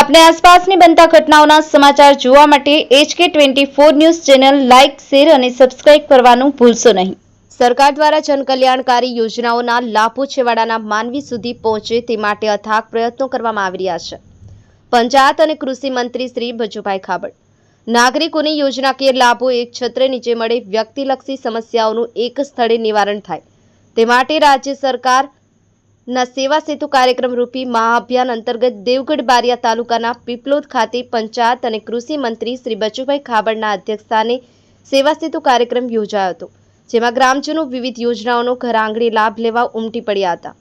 આપણે આસપાસની બનતા ઘટનાઓના સમાચાર જોવા માટે HK twenty four news channel like, share અને સબસ્ક્રાઇબ કરવાનું ભૂલશો નહીં. સરકાર દ્વારા જનકલ્યાણકારી યોજનાઓના લાભો છેવાડાના માનવી સુધી પહોંચે તે માટે અથાગ પ્રયત્નો કરવામાં આવી રહ્યા છે. પંચાયત અને કૃષિ મંત્રી શ્રી ભજુભાઈ ખાબડ. નાગરિકોને યોજનાકીય લાભો એક છત્ર નીચે મળે વ્યક્તિલક્ષી સમસ્યાઓનું એક સ્થળે નિવારણ થાય. તે માટે રાજ્ય સરકાર ના સેવા સેતુ કાર્યક્રમ રૂપી મહાઅભિયાન અંતર્ગત દેવગઢ બારિયા તાલુકાના પીપલોદ ખાતે પંચાયત અને કૃષિ મંત્રી શ્રી બચુભાઈ ખાબડના અધ્યક્ષસ્થાને સેવા સેતુ કાર્યક્રમ યોજાયો હતો, જેમાં ગ્રામજનો વિવિધ યોજનાઓનો ઘર આંગણે લાભ લેવા ઉમટી પડ્યા હતા.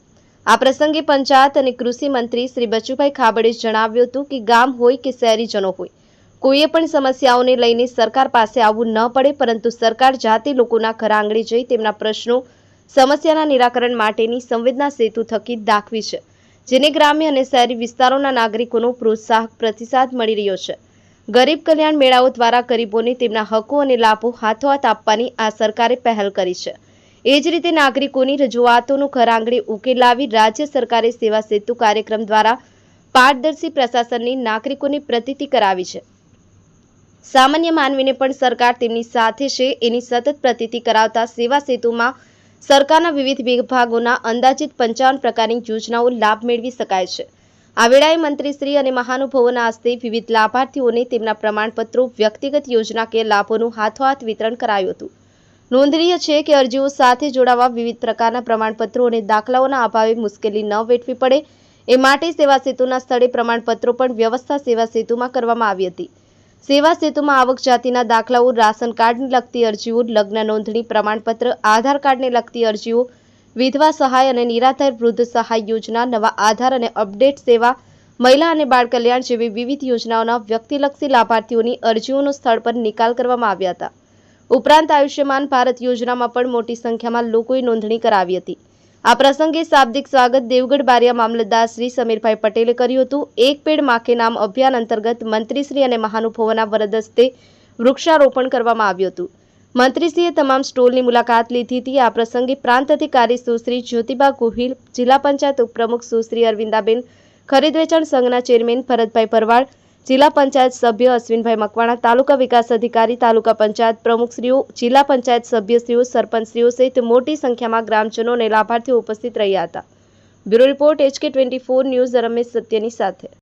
આ પ્રસંગે પંચાયત અને કૃષિ મંત્રી શ્રી બચુભાઈ ખાબડે જણાવ્યું હતું કે ગામ હોય કે શહેરીજનો હોય, કોઈએ પણ સમસ્યાઓને લઈને સરકાર પાસે આવવું ન પડે, પરંતુ સરકાર જાતે લોકોના ઘર આંગણે જઈ તેમના પ્રશ્નો સમસ્યાના નિરાકરણ માટેની સંવેદના સેતુ થકી દાખવી છે, જેને ગ્રામ્ય અને શહેરી વિસ્તારોના નાગરિકોનો પ્રોત્સાહક પ્રતિસાદ મળી રહ્યો છે. ગરીબ કલ્યાણ મેળાઓ દ્વારા ગરીબોને તેમના હકો અને લાભો હાથોહાથ આપવાની આ સરકારે પહેલ કરી છે. એ જ રીતે નાગરિકોની રજૂઆતોનું ઘર ઉકેલ લાવી રાજ્ય સરકારે સેવા સેતુ કાર્યક્રમ દ્વારા પારદર્શી પ્રશાસનની નાગરિકોની પ્રતિતિ કરાવી છે. સામાન્ય માનવીને પણ સરકાર તેમની સાથે છે, એની સતત પ્રતિતિ કરાવતા સેવા સેતુમાં સરકારના વિવિધ વિભાગોના અંદાજિત પંચાવન પ્રકારની યોજનાઓ લાભ મેળવી શકાય છે. આ વેળાએ મંત્રીશ્રી અને મહાનુભાવોના હસ્તે વિવિધ લાભાર્થીઓને તેમના પ્રમાણપત્રો, વ્યક્તિગત યોજના કે લાભોનું હાથોહાથ વિતરણ કરાયું હતું. નોંધનીય છે કે અરજીઓ સાથે જોડાવા વિવિધ પ્રકારના પ્રમાણપત્રો અને દાખલાઓના અભાવે મુશ્કેલી ન વેઠવી પડે. એ માટે સેવા સેતુના સ્થળે પ્રમાણપત્રો પણ વ્યવસ્થા સેવા સેતુમાં કરવામાં આવી હતી. સેવા સેતુમાં આવક જાતિના દાખલાઓ, રાશન કાર્ડને લગતી અરજીઓ, લગ્ન નોંધણી પ્રમાણપત્ર, આધાર કાર્ડને લગતી અરજીઓ, વિધવા સહાય અને નિરાધાર વૃદ્ધ સહાય યોજના, નવા આધાર અને અપડેટ સેવા, મહિલા અને બાળ કલ્યાણ જેવી વિવિધ યોજનાઓના વ્યક્તિલક્ષી લાભાર્થીઓની અરજીઓનો સ્થળ પર નિકાલ કરવામાં આવ્યા હતા. ઉપરાંત આયુષ્યમાન ભારત યોજનામાં પણ મોટી સંખ્યામાં લોકોએ નોંધણી કરાવી હતી. આ પ્રસંગે શાબ્દિક સ્વાગત દેવગઢ બારિયા મામલતદાર શ્રી સમીરભાઈ પટેલે કર્યું હતું. એક પેડ માખે નામ અભિયાન અંતર્ગત મંત્રીશ્રી અને મહાનુભાવોના વરદ હસ્તે વૃક્ષારોપણ કરવામાં આવ્યું હતું. મંત્રીશ્રીએ તમામ સ્ટોલની મુલાકાત લીધી હતી. આ પ્રસંગે પ્રાંત અધિકારી સુશ્રી જ્યોતિબા ગોહિલ, જિલ્લા પંચાયત ઉપપ્રમુખ સુશ્રી અરવિંદાબેન, ખરીદ વેચાણ સંઘના ચેરમેન ભરતભાઈ પરવાળ જિલ્લા પંચાયત સભ્ય અશ્વિનભાઈ મકવાણા, તાલુકા વિકાસ અધિકારી, તાલુકા પંચાયત પ્રમુખશ્રીઓ, જિલ્લા પંચાયત સભ્યશ્રીઓ, સરપંચશ્રીઓ સહિત મોટી સંખ્યામાં ગ્રામજનો અને લાભાર્થીઓ ઉપસ્થિત રહ્યા હતા. Bureau report HK twenty news Ramesh સત્યની સાથે.